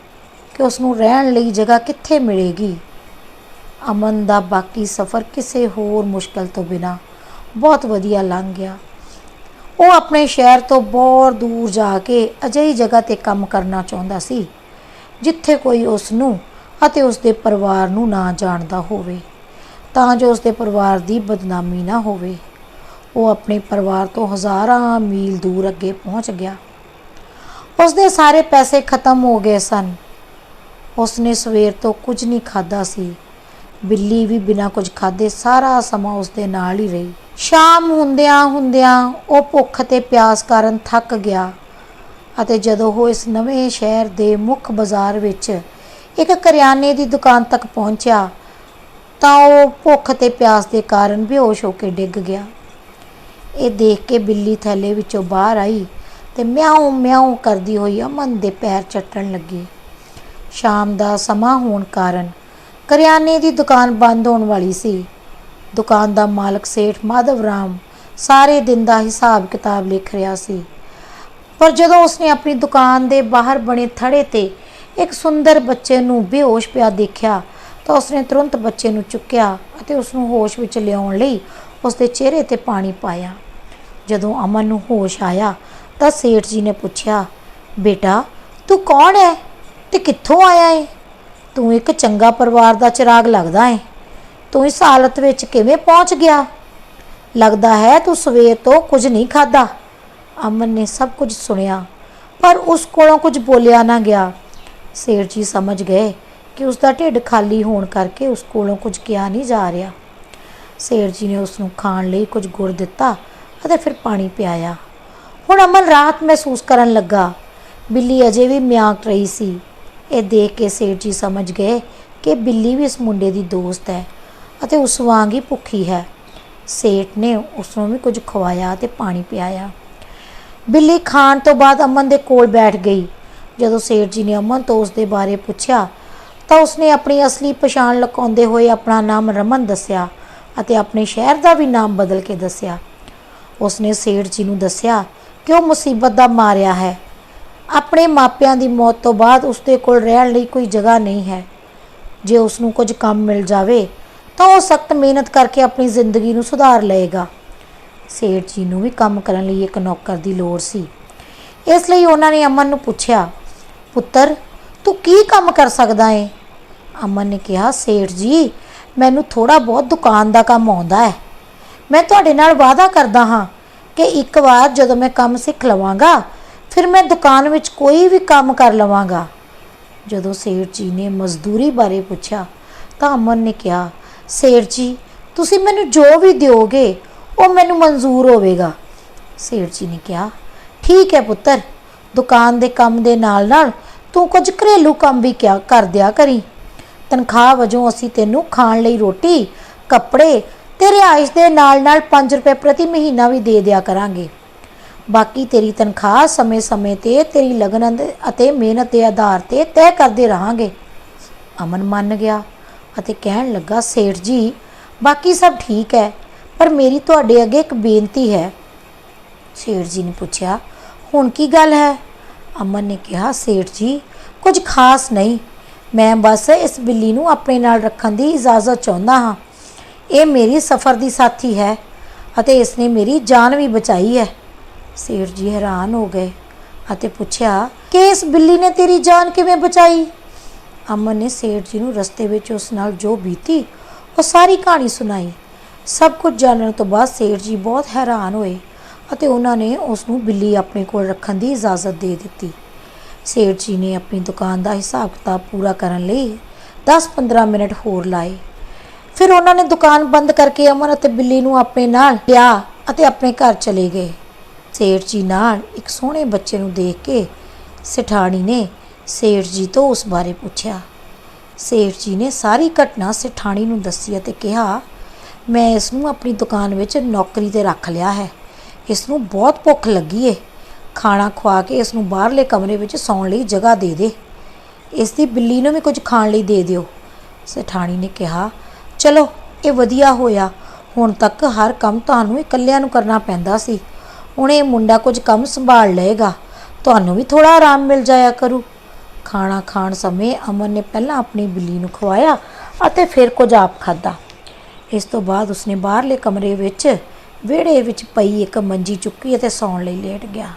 ਕਿ ਉਸ ਨੂੰ ਰਹਿਣ ਲਈ ਜਗ੍ਹਾ ਕਿੱਥੇ ਮਿਲੇਗੀ। ਅਮਨ ਦਾ ਬਾਕੀ ਸਫ਼ਰ ਕਿਸੇ ਹੋਰ ਮੁਸ਼ਕਲ ਤੋਂ ਬਿਨਾ ਬਹੁਤ ਵਧੀਆ ਲੰਘ ਗਿਆ। ਉਹ ਆਪਣੇ ਸ਼ਹਿਰ ਤੋਂ ਬਹੁਤ ਦੂਰ ਜਾ ਕੇ ਅਜਿਹੀ ਜਗ੍ਹਾ ਤੇ ਕੰਮ ਕਰਨਾ ਚਾਹੁੰਦਾ ਸੀ, ਜਿੱਥੇ ਕੋਈ ਉਸ ਨੂੰ ਅਤੇ ਉਸ ਦੇ ਪਰਿਵਾਰ ਨੂੰ ਨਾ ਜਾਣਦਾ ਹੋਵੇ, ਤਾਂ ਜੋ ਉਸ ਦੇ ਪਰਿਵਾਰ ਦੀ ਬਦਨਾਮੀ ਨਾ ਹੋਵੇ। ਉਹ ਆਪਣੇ ਪਰਿਵਾਰ ਤੋਂ ਹਜ਼ਾਰਾਂ ਮੀਲ ਦੂਰ ਅੱਗੇ ਪਹੁੰਚ ਗਿਆ। ਉਸ ਦੇ ਸਾਰੇ ਪੈਸੇ ਖਤਮ ਹੋ ਗਏ ਸਨ। ਉਸ ਨੇ ਸਵੇਰ ਤੋਂ ਕੁਝ ਨਹੀਂ ਖਾਦਾ ਸੀ। ਬਿੱਲੀ ਵੀ ਬਿਨਾਂ ਕੁਝ ਖਾਦੇ ਸਾਰਾ ਸਮਾਂ ਉਸ ਦੇ ਨਾਲ ਹੀ ਰਹੀ। ਸ਼ਾਮ ਹੁੰਦਿਆਂ ਹੁੰਦਿਆਂ ਉਹ ਭੁੱਖ ਤੇ ਪਿਆਸ ਕਾਰਨ ਥੱਕ ਗਿਆ ਅਤੇ ਜਦੋਂ ਉਹ ਇਸ ਨਵੇਂ ਸ਼ਹਿਰ ਦੇ ਮੁੱਖ ਬਾਜ਼ਾਰ ਵਿੱਚ ਇੱਕ ਕਰਿਆਨੇ ਦੀ ਦੁਕਾਨ ਤੱਕ ਪਹੁੰਚਿਆ ਤਾਂ ਉਹ ਭੁੱਖ ਤੇ ਪਿਆਸ ਦੇ ਕਾਰਨ ਬੇਹੋਸ਼ ਹੋ ਕੇ ਡਿੱਗ ਗਿਆ। ਇਹ ਦੇਖ ਕੇ ਬਿੱਲੀ ਥੈਲੇ ਵਿੱਚੋਂ ਬਾਹਰ ਆਈ ਤੇ ਮਿਆਉਂ ਮਿਆਉਂ ਕਰਦੀ ਹੋਈ ਅਮਨ ਦੇ ਪੈਰ ਚੱਟਣ ਲੱਗੀ। ਸ਼ਾਮ ਦਾ ਸਮਾਂ ਹੋਣ ਕਾਰਨ ਕਰਿਆਨੇ ਦੀ ਦੁਕਾਨ ਬੰਦ ਹੋਣ ਵਾਲੀ ਸੀ। ਦੁਕਾਨ ਦਾ ਮਾਲਕ ਸੇਠ ਮਾਧਵ ਰਾਮ ਸਾਰੇ ਦਿਨ ਦਾ ਹਿਸਾਬ ਕਿਤਾਬ ਲਿਖ ਰਿਹਾ ਸੀ। ਪਰ ਜਦੋਂ ਉਸਨੇ ਆਪਣੀ ਦੁਕਾਨ ਦੇ ਬਾਹਰ ਬਣੇ ਥੜੇ ਤੇ ਇੱਕ ਸੁੰਦਰ ਬੱਚੇ ਨੂੰ ਬੇਹੋਸ਼ ਪਿਆ ਦੇਖਿਆ ਤਾਂ ਉਸਨੇ ਤੁਰੰਤ ਬੱਚੇ ਨੂੰ ਚੁੱਕਿਆ ਅਤੇ ਉਸ ਨੂੰ ਹੋਸ਼ ਵਿੱਚ ਲਿਆਉਣ ਲਈ ਉਸ ਦੇ ਚਿਹਰੇ ਤੇ ਪਾਣੀ ਪਾਇਆ। ਜਦੋਂ ਅਮਨ ਨੂੰ ਹੋਸ਼ ਆਇਆ ਤਾਂ ਸੇਠ ਜੀ ਨੇ ਪੁੱਛਿਆ, ਬੇਟਾ, ਤੂੰ ਕੌਣ ਹੈ ਤੇ ਕਿੱਥੋਂ ਆਇਆ ਹੈ ਤੂੰ ਇੱਕ ਚੰਗਾ ਪਰਿਵਾਰ ਦਾ ਚਿਰਾਗ ਲੱਗਦਾ ਹੈ ਤੂੰ ਇਸ ਹਾਲਤ ਵਿੱਚ ਕਿਵੇਂ ਪਹੁੰਚ ਗਿਆ? ਲੱਗਦਾ ਹੈ ਤੂੰ ਸਵੇਰ ਤੋਂ ਕੁਝ ਨਹੀਂ ਖਾਦਾ ਅਮਨ ਨੇ ਸਭ ਕੁਝ ਸੁਣਿਆ, ਪਰ ਉਸ ਕੋਲੋਂ ਕੁਝ ਬੋਲਿਆ ਨਾ ਗਿਆ। ਸੇਠ ਜੀ ਸਮਝ ਗਏ ਕਿ ਉਸ ਦਾ ਢਿੱਡ ਖਾਲੀ ਹੋਣ ਕਰਕੇ ਉਸ ਕੋਲੋਂ ਕੁਝ ਕਿਹਾ ਨਹੀਂ ਜਾ ਰਿਹਾ। ਸੇਠ ਜੀ ਨੇ ਉਸ ਨੂੰ ਖਾਣ ਲਈ ਕੁਝ ਗੁੜ ਦਿੱਤਾ ਅਤੇ ਫਿਰ ਪਾਣੀ ਪਿਆਇਆ। ਹੁਣ ਅਮਨ ਰਾਹਤ ਮਹਿਸੂਸ ਕਰਨ ਲੱਗਾ। ਬਿੱਲੀ ਅਜੇ ਵੀ ਮਿਆਕ ਰਹੀ ਸੀ। ਇਹ ਦੇਖ ਕੇ ਸੇਠ ਜੀ ਸਮਝ ਗਏ ਕਿ ਬਿੱਲੀ ਵੀ ਇਸ ਮੁੰਡੇ ਦੀ ਦੋਸਤ ਹੈ ਅਤੇ ਉਸ ਵਾਂਗ ਹੀ ਭੁੱਖੀ ਹੈ। ਸੇਠ ਨੇ ਉਸ ਨੂੰ ਵੀ ਕੁਝ ਖਵਾਇਆ ਤੇ ਪਾਣੀ ਪਿਆਇਆ। ਬਿੱਲੀ ਖਾਣ ਤੋਂ ਬਾਅਦ ਅਮਨ ਦੇ ਕੋਲ ਬੈਠ ਗਈ। ਜਦੋਂ ਸੇਠ ਜੀ ਨੇ ਅਮਨ ਤੋਂ ਉਸ ਦੇ ਬਾਰੇ ਪੁੱਛਿਆ, ਤਾਂ ਉਸਨੇ ਆਪਣੀ ਅਸਲੀ ਪਛਾਣ ਲੁਕਾਉਂਦੇ ਹੋਏ ਆਪਣਾ ਨਾਮ ਰਮਨ ਦੱਸਿਆ ਅਤੇ ਆਪਣੇ ਸ਼ਹਿਰ ਦਾ ਵੀ ਨਾਮ ਬਦਲ ਕੇ ਦੱਸਿਆ। ਉਸਨੇ ਸੇਠ ਜੀ ਨੂੰ ਦੱਸਿਆ ਕਿ ਉਹ ਮੁਸੀਬਤ ਦਾ ਮਾਰਿਆ ਹੈ? ਆਪਣੇ ਮਾਪਿਆਂ ਦੀ ਮੌਤ ਤੋਂ ਬਾਅਦ ਉਸਦੇ ਕੋਲ ਰਹਿਣ ਲਈ ਕੋਈ ਜਗ੍ਹਾ ਨਹੀਂ ਹੈ। ਜੇ ਉਸ ਨੂੰ ਕੁਝ ਕੰਮ ਮਿਲ ਜਾਵੇ, ਤਾਂ ਉਹ ਸਖਤ ਮਿਹਨਤ ਕਰਕੇ ਆਪਣੀ ਜ਼ਿੰਦਗੀ ਨੂੰ ਸੁਧਾਰ ਲਏਗਾ। ਸੇਠ ਜੀ ਨੂੰ ਵੀ ਕੰਮ ਕਰਨ ਲਈ ਇੱਕ ਨੌਕਰ ਦੀ ਲੋੜ ਸੀ। ਇਸ ਲਈ ਉਹਨਾਂ ਨੇ ਅਮਨ ਨੂੰ ਪੁੱਛਿਆ ਪੁੱਤਰ, ਤੂੰ ਕੀ ਕੰਮ ਕਰ ਸਕਦਾ ਏ? ਅਮਨ ਨੇ ਕਿਹਾ, ਸੇਠ ਜੀ, ਮੈਨੂੰ ਥੋੜਾ ਬਹੁਤ ਦੁਕਾਨ ਦਾ ਕੰਮ ਆਉਂਦਾ ਹੈ। ਮੈਂ ਤੁਹਾਡੇ ਨਾਲ ਵਾਅਦਾ ਕਰਦਾ ਹਾਂ ਕਿ ਇੱਕ ਵਾਰ ਜਦੋਂ ਮੈਂ ਕੰਮ ਸਿੱਖ ਲਵਾਂਗਾ, ਫਿਰ ਮੈਂ ਦੁਕਾਨ ਵਿੱਚ ਕੋਈ ਵੀ ਕੰਮ ਕਰ ਲਵਾਂਗਾ। ਜਦੋਂ ਸੇਠ ਜੀ ਨੇ ਮਜ਼ਦੂਰੀ ਬਾਰੇ ਪੁੱਛਿਆ, ਤਾਂ ਅਮਨ ਨੇ ਕਿਹਾ, ਸੇਠ ਜੀ, ਤੁਸੀਂ ਮੈਨੂੰ ਜੋ ਵੀ ਦਿਓਗੇ, ਉਹ ਮੈਨੂੰ ਮਨਜ਼ੂਰ ਹੋਵੇਗਾ। ਸੇਠ ਜੀ ਨੇ ਕਿਹਾ, ਠੀਕ ਹੈ ਪੁੱਤਰ, ਦੁਕਾਨ ਦੇ ਕੰਮ ਦੇ ਨਾਲ ਨਾਲ ਤੂੰ ਕੁਝ ਘਰੇਲੂ ਕੰਮ ਵੀ ਕਿਆ ਕਰ ਦਿਆ ਕਰੀ। ਤਨਖਾਹ ਵਜੋਂ ਅਸੀਂ ਤੈਨੂੰ ਖਾਣ ਲਈ ਰੋਟੀ, ਕੱਪੜੇ ਤੇ ਰਿਹਾਇਸ਼ ਦੇ ਨਾਲ ਨਾਲ 5 ਰੁਪਏ ਪ੍ਰਤੀ ਮਹੀਨਾ ਵੀ ਦੇ ਦਿਆ ਕਰਾਂਗੇ। ਬਾਕੀ ਤੇਰੀ ਤਨਖਾਹ ਸਮੇਂ-ਸਮੇਂ ਤੇ ਤੇਰੀ ਲਗਨ ਅਤੇ- ਅਤੇ ਮਿਹਨਤ ਦੇ ਆਧਾਰ ਤੇ ਤੈਅ ਕਰਦੇ ਰਹਾਂਗੇ। ਅਮਨ ਮੰਨ ਗਿਆ ਅਤੇ ਕਹਿਣ ਲੱਗਾ, ਸੇਠ ਜੀ, ਬਾਕੀ ਸਭ ਠੀਕ ਹੈ, ਪਰ ਮੇਰੀ ਤੁਹਾਡੇ ਅੱਗੇ ਇੱਕ ਬੇਨਤੀ ਹੈ। ਸੇਠ ਜੀ ਨੇ ਪੁੱਛਿਆ, ਹੁਣ ਕੀ ਗੱਲ ਹੈ? ਅਮਨ ਨੇ ਕਿਹਾ, ਸੇਠ ਜੀ, ਕੁਝ ਖਾਸ ਨਹੀਂ। ਮੈਂ ਬਸ ਇਸ ਬਿੱਲੀ ਨੂੰ ਆਪਣੇ ਨਾਲ ਰੱਖਣ ਦੀ ਇਜਾਜ਼ਤ ਚਾਹੁੰਦਾ ਹਾਂ। ਇਹ ਮੇਰੀ ਸਫ਼ਰ ਦੀ ਸਾਥੀ ਹੈ ਅਤੇ ਇਸ ਨੇ ਮੇਰੀ ਜਾਨ ਵੀ ਬਚਾਈ ਹੈ। ਸੇਠ ਜੀ ਹੈਰਾਨ ਹੋ ਗਏ ਅਤੇ ਪੁੱਛਿਆ, ਕਿ ਇਸ ਬਿੱਲੀ ਨੇ ਤੇਰੀ ਜਾਨ ਕਿਵੇਂ ਬਚਾਈ? ਅਮਨ ਨੇ ਸੇਠ ਜੀ ਨੂੰ ਰਸਤੇ ਵਿੱਚ ਉਸ ਨਾਲ ਜੋ ਬੀਤੀ, ਉਹ ਸਾਰੀ ਕਹਾਣੀ ਸੁਣਾਈ। ਸਭ ਕੁਝ ਜਾਣਨ ਤੋਂ ਬਾਅਦ ਸੇਠ ਜੀ ਬਹੁਤ ਹੈਰਾਨ ਹੋਏ। ਅਤੇ ਉਹਨਾਂ ਨੇ ਉਸ ਨੂੰ ਬਿੱਲੀ ਆਪਣੇ ਕੋਲ ਰੱਖਣ ਦੀ ਇਜਾਜ਼ਤ ਦੇ ਦਿੱਤੀ। ਸੇਠ ਜੀ ਨੇ ਆਪਣੀ ਦੁਕਾਨ ਦਾ ਹਿਸਾਬ ਕਿਤਾਬ ਪੂਰਾ ਕਰਨ ਲਈ 10-15 ਮਿੰਟ ਹੋਰ ਲਾਏ। ਫਿਰ ਉਹਨਾਂ ਨੇ ਦੁਕਾਨ ਬੰਦ ਕਰਕੇ ਅਮਨ ਅਤੇ ਬਿੱਲੀ ਨੂੰ ਆਪਣੇ ਨਾਲ ਲਿਆ ਅਤੇ ਆਪਣੇ ਘਰ ਚਲੇ ਗਏ। ਸੇਠ ਜੀ ਨਾਲ ਇੱਕ ਸੋਹਣੇ ਬੱਚੇ ਨੂੰ ਦੇਖ ਕੇ ਸਿਠਾਣੀ ਨੇ ਸੇਠ ਜੀ ਤੋਂ ਉਸ ਬਾਰੇ ਪੁੱਛਿਆ। ਸੇਠ ਜੀ ਨੇ ਸਾਰੀ ਘਟਨਾ ਸਿਠਾਣੀ ਨੂੰ ਦੱਸੀ ਅਤੇ ਕਿਹਾ, ਮੈਂ ਇਸ ਨੂੰ ਆਪਣੀ ਦੁਕਾਨ ਵਿੱਚ ਨੌਕਰੀ ਤੇ ਰੱਖ ਲਿਆ ਹੈ। ਇਸ ਨੂੰ ਬਹੁਤ ਭੁੱਖ ਲੱਗੀ ਏ। ਖਾਣਾ ਖਵਾ ਕੇ ਇਸ ਨੂੰ ਬਾਹਰਲੇ ਕਮਰੇ ਵਿੱਚ ਸੌਣ ਲਈ ਜਗ੍ਹਾ ਦੇ ਦੇ। ਇਸ ਦੀ ਬਿੱਲੀ ਨੂੰ ਵੀ ਕੁਝ ਖਾਣ ਲਈ ਦੇ ਦਿਓ। ਸਠਾਣੀ ਨੇ ਕਿਹਾ, ਚਲੋ, ਇਹ ਵਧੀਆ ਹੋਇਆ। ਹੁਣ ਤੱਕ ਹਰ ਕੰਮ ਤੁਹਾਨੂੰ ਇਕੱਲਿਆਂ ਨੂੰ ਕਰਨਾ ਪੈਂਦਾ ਸੀ। ਹੁਣ ਇਹ ਮੁੰਡਾ ਕੁਝ ਕੰਮ ਸੰਭਾਲ ਲਏਗਾ। ਤੁਹਾਨੂੰ ਵੀ ਥੋੜਾ ਆਰਾਮ ਮਿਲ ਜਾਇਆ ਕਰੂ। ਖਾਣਾ ਖਾਣ ਸਮੇਂ ਅਮਨ ਨੇ ਪਹਿਲਾਂ ਆਪਣੀ ਬਿੱਲੀ ਨੂੰ ਖਵਾਇਆ ਅਤੇ ਫਿਰ ਕੁਝ ਆਪ ਖਾਧਾ। ਇਸ ਤੋਂ ਬਾਅਦ ਉਸਨੇ ਬਾਹਰਲੇ ਕਮਰੇ ਵਿੱਚ ਵਿਹੜੇ ਵਿੱਚ ਪਈ ਇੱਕ ਮੰਜੀ ਚੁੱਕੀ ਅਤੇ ਸੌਣ ਲਈ ਲੇਟ ਗਿਆ।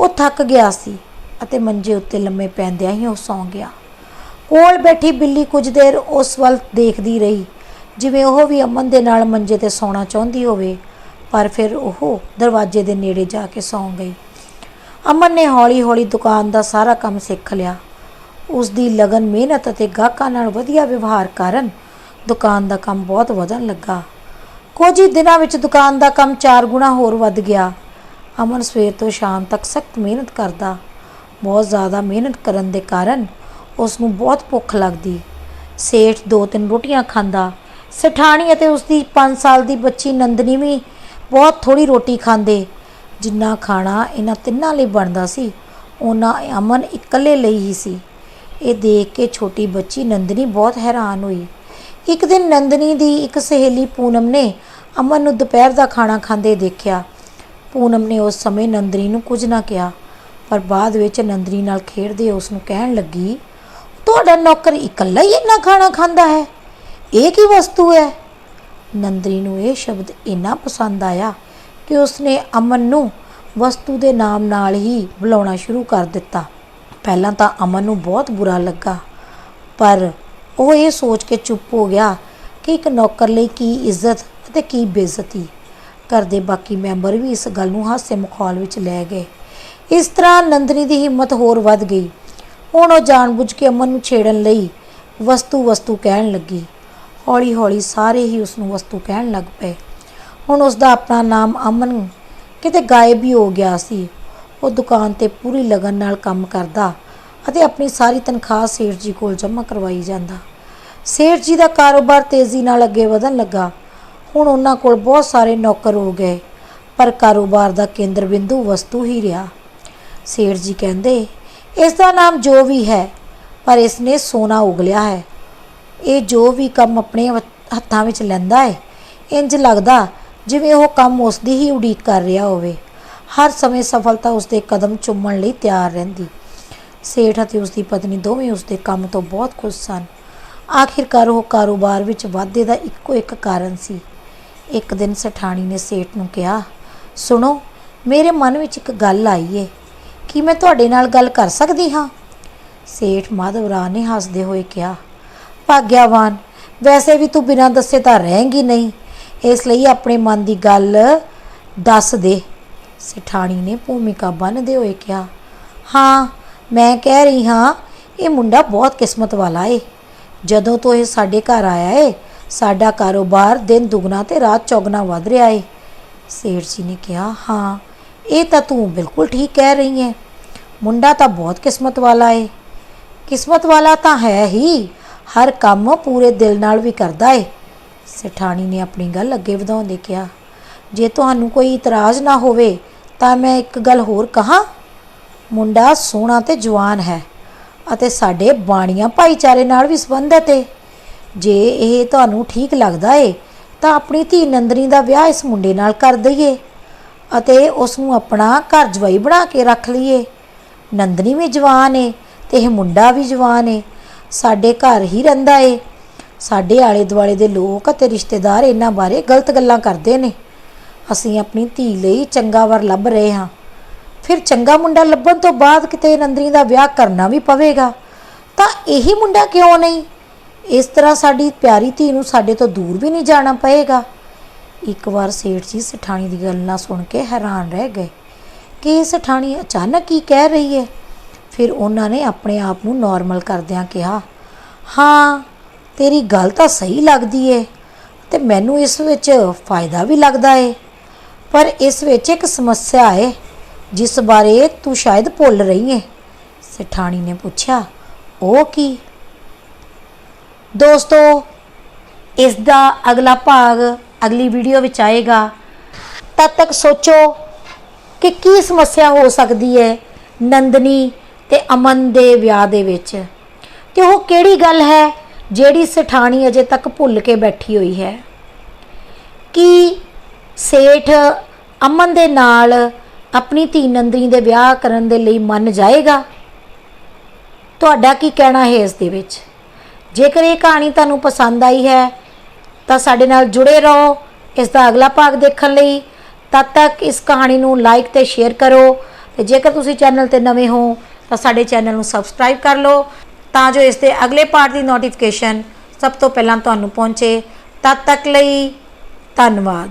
ਉਹ ਥੱਕ ਗਿਆ ਸੀ ਅਤੇ ਮੰਜੇ ਉੱਤੇ ਲੰਮੇ ਪੈਂਦਿਆਂ ਹੀ ਉਹ ਸੌਂ ਗਿਆ। ਕੋਲ ਬੈਠੀ ਬਿੱਲੀ ਕੁਝ ਦੇਰ ਉਸ ਵੱਲ ਦੇਖਦੀ ਰਹੀ, ਜਿਵੇਂ ਉਹ ਵੀ ਅਮਨ ਦੇ ਨਾਲ ਮੰਜੇ ਤੇ ਸੌਣਾ ਚਾਹੁੰਦੀ ਹੋਵੇ, ਪਰ ਫਿਰ ਉਹ ਦਰਵਾਜ਼ੇ ਦੇ ਨੇੜੇ ਜਾ ਕੇ ਸੌਂ ਗਈ। ਅਮਨ ਨੇ ਹੌਲੀ-ਹੌਲੀ ਦੁਕਾਨ ਦਾ ਸਾਰਾ ਕੰਮ ਸਿੱਖ ਲਿਆ। ਉਸ ਦੀ ਲਗਨ ਮਿਹਨਤ ਅਤੇ ਗਾਹਕਾਂ ਨਾਲ ਵਧੀਆ ਵਿਵਹਾਰ ਕਾਰਨ ਦੁਕਾਨ ਦਾ ਕੰਮ ਬਹੁਤ ਵਧਣ ਲੱਗਾ। ਕੁਝ ਹੀ ਦਿਨਾਂ ਵਿੱਚ ਦੁਕਾਨ ਦਾ ਕੰਮ ਚਾਰ ਗੁਣਾ ਹੋਰ ਵੱਧ ਗਿਆ। ਅਮਨ ਸਵੇਰ ਤੋਂ ਸ਼ਾਮ ਤੱਕ ਸਖਤ ਮਿਹਨਤ ਕਰਦਾ। ਬਹੁਤ ਜ਼ਿਆਦਾ ਮਿਹਨਤ ਕਰਨ ਦੇ ਕਾਰਨ ਉਸ ਨੂੰ ਬਹੁਤ ਭੁੱਖ ਲੱਗਦੀ। ਸੇਠ ਦੋ ਤਿੰਨ ਰੋਟੀਆਂ ਖਾਂਦਾ। ਸਠਾਣੀ ਅਤੇ ਉਸ ਦੀ 5 ਸਾਲ ਦੀ ਬੱਚੀ ਨੰਦਨੀ ਵੀ ਬਹੁਤ ਥੋੜੀ ਰੋਟੀ ਖਾਂਦੇ। ਜਿੰਨਾ ਖਾਣਾ ਇਹਨਾਂ ਤਿੰਨਾਂ ਲਈ ਬਣਦਾ ਸੀ ਉਹਨਾਂ ਅਮਨ ਇਕੱਲੇ ਲਈ ਹੀ ਸੀ। ਇਹ ਦੇਖ ਕੇ ਛੋਟੀ ਬੱਚੀ ਨੰਦਨੀ ਬਹੁਤ ਹੈਰਾਨ ਹੋਈ। ਇੱਕ ਦਿਨ ਨੰਦਨੀ ਦੀ ਇੱਕ ਸਹੇਲੀ ਪੂਨਮ ਨੇ ਅਮਨ ਨੂੰ ਦੁਪਹਿਰ ਦਾ ਖਾਣਾ ਖਾਂਦੇ ਦੇਖਿਆ। ਪੂਨਮ ਨੇ ਉਸ ਸਮੇਂ ਨੰਦਨੀ ਨੂੰ ਕੁਝ ਨਾ ਕਿਹਾ, ਪਰ ਬਾਅਦ ਵਿੱਚ ਨੰਦਨੀ ਨਾਲ ਖੇਡਦੇ ਉਸ ਨੂੰ ਕਹਿਣ ਲੱਗੀ, ਤੁਹਾਡਾ ਨੌਕਰ ਇਕੱਲਾ ਹੀ ਇੰਨਾ ਖਾਣਾ ਖਾਂਦਾ ਹੈ? ਇਹ ਕੀ ਵਸਤੂ ਹੈ? ਨੰਦਨੀ ਨੂੰ ਇਹ ਸ਼ਬਦ ਇੰਨਾ ਪਸੰਦ ਆਇਆ ਕਿ ਉਸਨੇ ਅਮਨ ਨੂੰ ਵਸਤੂ ਦੇ ਨਾਮ ਨਾਲ ਹੀ ਬੁਲਾਉਣਾ ਸ਼ੁਰੂ ਕਰ ਦਿੱਤਾ। ਪਹਿਲਾਂ ਤਾਂ ਅਮਨ ਨੂੰ ਬਹੁਤ ਬੁਰਾ ਲੱਗਾ, ਪਰ ਉਹ ਇਹ ਸੋਚ ਕੇ ਚੁੱਪ ਹੋ ਗਿਆ ਕਿ ਇੱਕ ਨੌਕਰ ਲਈ ਕੀ ਇੱਜ਼ਤ ਅਤੇ ਕੀ ਬੇਇੱਜ਼ਤੀ। ਘਰ ਦੇ ਬਾਕੀ ਮੈਂਬਰ ਵੀ ਇਸ ਗੱਲ ਨੂੰ ਹਾਸੇ ਮਖੌਲ ਵਿੱਚ ਲੈ ਗਏ। ਇਸ ਤਰ੍ਹਾਂ ਨੰਦਨੀ ਦੀ ਹਿੰਮਤ ਹੋਰ ਵੱਧ ਗਈ। ਹੁਣ ਉਹ ਜਾਣਬੁੱਝ ਕੇ ਅਮਨ ਨੂੰ ਛੇੜਨ ਲਈ ਵਸਤੂ ਵਸਤੂ ਕਹਿਣ ਲੱਗੀ। ਹੌਲੀ-ਹੌਲੀ ਸਾਰੇ ਹੀ ਉਸ ਨੂੰ ਵਸਤੂ ਕਹਿਣ ਲੱਗ ਪਏ। ਹੁਣ ਉਸ ਦਾ ਆਪਣਾ ਨਾਮ ਅਮਨ ਕਿਤੇ ਗਾਇਬ ਹੀ ਹੋ ਗਿਆ ਸੀ। ਉਹ ਦੁਕਾਨ ਤੇ ਪੂਰੀ ਲਗਨ ਨਾਲ ਕੰਮ ਕਰਦਾ ਅਤੇ ਆਪਣੀ ਸਾਰੀ ਤਨਖਾਹ ਸੇਠ ਜੀ ਕੋਲ ਜਮ੍ਹਾਂ ਕਰਵਾਈ ਜਾਂਦਾ। ਸੇਠ ਜੀ ਦਾ ਕਾਰੋਬਾਰ ਤੇਜ਼ੀ ਨਾਲ ਅੱਗੇ ਵਧਣ ਲੱਗਾ। ਹੁਣ ਉਹਨਾਂ ਕੋਲ ਬਹੁਤ ਸਾਰੇ ਨੌਕਰ ਹੋ ਗਏ, ਪਰ ਕਾਰੋਬਾਰ ਦਾ ਕੇਂਦਰ ਬਿੰਦੂ ਵਸਤੂ ਹੀ ਰਿਹਾ। ਸੇਠ ਜੀ ਕਹਿੰਦੇ, ਇਸ ਦਾ ਨਾਮ ਜੋ ਵੀ ਹੈ, ਪਰ ਇਸ ਨੇ ਸੋਨਾ ਉਗਲਿਆ ਹੈ। ਇਹ ਜੋ ਵੀ ਕੰਮ ਆਪਣੇ ਹੱਥਾਂ ਵਿੱਚ ਲੈਂਦਾ ਹੈ ਇੰਜ ਲੱਗਦਾ ਜਿਵੇਂ ਉਹ ਕੰਮ ਉਸ ਦੀ ਹੀ ਉਡੀਕ ਕਰ ਰਿਹਾ ਹੋਵੇ। ਹਰ ਸਮੇਂ ਸਫਲਤਾ ਉਸ ਦੇ ਕਦਮ ਚੁੰਮਣ ਲਈ ਤਿਆਰ ਰਹਿੰਦੀ। ਸੇਠ ਅਤੇ ਉਸ ਦੀ ਪਤਨੀ ਦੋਵੇਂ ਉਸ ਦੇ ਕੰਮ ਤੋਂ ਬਹੁਤ ਖੁਸ਼ ਸਨ। ਆਖਿਰਕਾਰ ਉਹ ਕਾਰੋਬਾਰ ਵਿੱਚ ਵਾਧੇ ਦਾ ਇੱਕੋ ਇੱਕ ਕਾਰਨ ਸੀ। ਇੱਕ ਦਿਨ ਸਠਾਣੀ ਨੇ ਸੇਠ ਨੂੰ ਕਿਹਾ, ਸੁਣੋ, ਮੇਰੇ ਮਨ ਵਿੱਚ ਇੱਕ ਗੱਲ ਆਈ ਏ। ਕੀ ਮੈਂ ਤੁਹਾਡੇ ਨਾਲ ਗੱਲ ਕਰ ਸਕਦੀ ਹਾਂ? ਸੇਠ ਮਾਧਵ ਰਾਹ ਨੇ ਹੱਸਦੇ ਹੋਏ ਕਿਹਾ, ਭਾਗਿਆਵਾਨ, ਵੈਸੇ ਵੀ ਤੂੰ ਬਿਨਾਂ ਦੱਸੇ ਤਾਂ ਰਹੇਂਗੀ ਨਹੀਂ। ਇਸ ਲਈ ਆਪਣੇ ਮਨ ਦੀ ਗੱਲ ਦੱਸ ਦੇ। ਸਠਾਣੀ ਨੇ ਭੂਮਿਕਾ ਬੰਨ੍ਹਦੇ ਹੋਏ ਕਿਹਾ, ਹਾਂ ਮੈਂ ਕਹਿ ਰਹੀ ਹਾਂ, ਇਹ ਮੁੰਡਾ ਬਹੁਤ ਕਿਸਮਤ ਵਾਲਾ ਏ। ਜਦੋਂ ਤੋਂ ਇਹ ਸਾਡੇ ਘਰ ਆਇਆ ਏ, ਸਾਡਾ ਕਾਰੋਬਾਰ ਦਿਨ ਦੁਗਣਾ ਤੇ ਰਾਤ ਚੌਗਣਾ ਵੱਧ ਰਿਹਾ ਏ। ਸੇਠ ਜੀ ਨੇ ਕਿਹਾ, ਹਾਂ, ਇਹ ਤਾਂ ਤੂੰ ਬਿਲਕੁਲ ਠੀਕ ਕਹਿ ਰਹੀ ਹੈ ਮੁੰਡਾ ਤਾਂ ਬਹੁਤ ਕਿਸਮਤ ਵਾਲਾ ਏ। ਕਿਸਮਤ ਵਾਲਾ ਤਾਂ ਹੈ ਹੀ, ਹਰ ਕੰਮ ਪੂਰੇ ਦਿਲ ਨਾਲ ਵੀ ਕਰਦਾ ਏ। ਸਠਾਣੀ ਨੇ ਆਪਣੀ ਗੱਲ ਅੱਗੇ ਵਧਾਉਂਦੇ ਕਿਹਾ, ਜੇ ਤੁਹਾਨੂੰ ਕੋਈ ਇਤਰਾਜ਼ ਨਾ ਹੋਵੇ, ਤਾਂ ਮੈਂ ਇੱਕ ਗੱਲ ਹੋਰ ਕਹਾਂ ਮੁੰਡਾ ਸੋਹਣਾ ਤੇ ਜਵਾਨ ਹੈ ਅਤੇ ਸਾਡੇ ਬਾਣੀਆਂ ਭਾਈਚਾਰੇ ਨਾਲ ਵੀ ਸੰਬੰਧਿਤ ਏ। ਜੇ ਇਹ ਤੁਹਾਨੂੰ ਠੀਕ ਲੱਗਦਾ ਏ, ਤਾਂ ਆਪਣੀ ਧੀ ਨੰਦਨੀ ਦਾ ਵਿਆਹ ਇਸ ਮੁੰਡੇ ਨਾਲ ਕਰ ਦਈਏ ਅਤੇ ਉਸ ਨੂੰ ਆਪਣਾ ਘਰ ਜਵਾਈ ਬਣਾ ਕੇ ਰੱਖ ਲਈਏ। ਨੰਦਨੀ ਵੀ ਜਵਾਨ ਏ ਤੇ ਇਹ ਮੁੰਡਾ ਵੀ ਜਵਾਨ ਏ। ਸਾਡੇ ਘਰ ਹੀ ਰਹਿੰਦਾ ਏ। ਸਾਡੇ ਆਲੇ ਦੁਆਲੇ ਦੇ ਲੋਕ ਅਤੇ ਰਿਸ਼ਤੇਦਾਰ ਇਹਨਾਂ ਬਾਰੇ ਗਲਤ ਗੱਲਾਂ ਕਰਦੇ ਨੇ। ਅਸੀਂ ਆਪਣੀ ਧੀ ਲਈ ਚੰਗਾ ਵਰ ਲੱਭ ਰਹੇ ਹਾਂ। ਫਿਰ ਚੰਗਾ ਮੁੰਡਾ ਲੱਭਣ ਤੋਂ ਬਾਅਦ ਕਿਤੇ ਨੰਦਰੀ ਦਾ ਵਿਆਹ ਕਰਨਾ ਵੀ ਪਵੇਗਾ। ਤਾਂ ਇਹੀ ਮੁੰਡਾ ਕਿਉਂ ਨਹੀਂ? ਇਸ ਤਰ੍ਹਾਂ ਸਾਡੀ ਪਿਆਰੀ ਧੀ ਨੂੰ ਸਾਡੇ ਤੋਂ ਦੂਰ ਵੀ ਨਹੀਂ ਜਾਣਾ ਪਏਗਾ। ਇੱਕ ਵਾਰ ਸੇਠ ਜੀ ਸਠਾਣੀ ਦੀ ਗੱਲ ਨਾ ਸੁਣ ਕੇ ਹੈਰਾਨ ਰਹਿ ਗਏ ਕਿ ਇਹ ਸਠਾਣੀ ਅਚਾਨਕ ਕੀ ਕਹਿ ਰਹੀ ਹੈ। ਫਿਰ ਉਹਨਾਂ ਨੇ ਆਪਣੇ ਆਪ ਨੂੰ ਨਾਰਮਲ ਕਰਦਿਆਂ ਕਿਹਾ, ਹਾਂ, ਤੇਰੀ ਗੱਲ ਤਾਂ ਸਹੀ ਲੱਗਦੀ ਏ ਤੇ ਮੈਨੂੰ ਇਸ ਵਿੱਚ ਫਾਇਦਾ ਵੀ ਲੱਗਦਾ ਏ, ਪਰ ਇਸ ਵਿੱਚ ਇੱਕ ਸਮੱਸਿਆ ਏ। ਜਿਸ ਬਾਰੇ ਤੂੰ ਸ਼ਾਇਦ ਭੁੱਲ ਰਹੀ ਹੈ ਸਠਾਣੀ ਨੇ ਪੁੱਛਿਆ, ਉਹ ਕੀ? ਦੋਸਤੋ, ਇਸ ਦਾ ਅਗਲਾ ਭਾਗ ਅਗਲੀ ਵੀਡੀਓ ਵਿੱਚ ਆਏਗਾ। ਤਦ ਤੱਕ ਸੋਚੋ ਕਿ ਕੀ ਸਮੱਸਿਆ ਹੋ ਸਕਦੀ ਹੈ ਨੰਦਨੀ ਤੇ ਅਮਨ ਦੇ ਵਿਆਹ ਦੇ ਵਿੱਚ ਤੇ ਉਹ ਕਿਹੜੀ ਗੱਲ ਹੈ ਜਿਹੜੀ ਸਠਾਣੀ ਅਜੇ ਤੱਕ ਭੁੱਲ ਕੇ ਬੈਠੀ ਹੋਈ ਹੈ? ਕੀ ਸੇਠ ਅਮਨ ਦੇ ਨਾਲ ਆਪਣੀ ਧੀ ਨੰਦਰੀ ਦੇ ਵਿਆਹ ਕਰਨ ਦੇ ਲਈ ਮੰਨ ਜਾਏਗਾ? ਤੁਹਾਡਾ ਕੀ ਕਹਿਣਾ ਹੈ ਇਸ ਦੇ ਵਿੱਚ? ਜੇਕਰ ਇਹ ਕਹਾਣੀ ਤੁਹਾਨੂੰ ਪਸੰਦ ਆਈ ਹੈ, ਤਾਂ ਸਾਡੇ ਨਾਲ ਜੁੜੇ ਰਹੋ ਇਸ ਦਾ ਅਗਲਾ ਭਾਗ ਦੇਖਣ ਲਈ। ਤਦ ਤੱਕ ਇਸ ਕਹਾਣੀ ਨੂੰ ਲਾਈਕ ਤੇ ਸ਼ੇਅਰ ਕਰੋ ਤੇ ਜੇਕਰ ਤੁਸੀਂ ਚੈਨਲ ਤੇ ਨਵੇਂ ਹੋ, ਤਾਂ ਸਾਡੇ ਚੈਨਲ ਨੂੰ ਸਬਸਕ੍ਰਾਈਬ ਕਰ ਲਓ ਤਾਂ ਜੋ ਇਸ ਦੇ ਅਗਲੇ ਪਾਰਟ ਦੀ ਨੋਟੀਫਿਕੇਸ਼ਨ ਸਭ ਤੋਂ ਪਹਿਲਾਂ ਤੁਹਾਨੂੰ ਪਹੁੰਚੇ। ਤਦ ਤੱਕ ਲਈ ਧੰਨਵਾਦ।